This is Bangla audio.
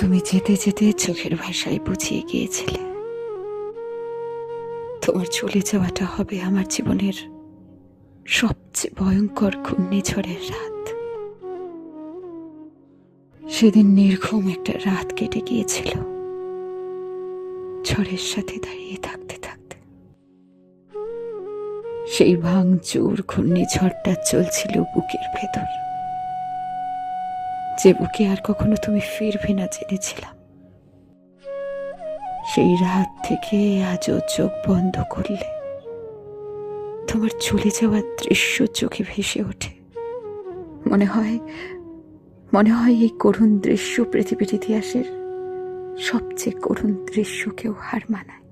তুমি যেতে যেতে চোখের ভাষায় বুঝিয়ে গিয়েছিলে। তোমার চলে যাওয়াটা হবে আমার জীবনের সবচেয়ে ভয়ঙ্কর ঘূর্ণিঝড়ের রাত। সেদিন নির্ঘুম একটা রাত কেটে গিয়েছিল। ঝড়ের সাথে দাঁড়িয়ে থাকতে থাকতে। সেই ভাঙচুর ঘূর্ণিঝড়টা চলছিল বুকের ভেতর। যে বুকে আর কখনো তুমি ফিরবে না জেনেছিলাম। সেই রাত থেকে আজও চোখ বন্ধ করলে। তোমার চলে যাওয়ার দৃশ্য চোখে ভেসে ওঠে। মনে হয় মনে হয় এই করুণ দৃশ্য পৃথিবীর ইতিহাসের সবচেয়ে করুণ দৃশ্যকেও হার মানায়।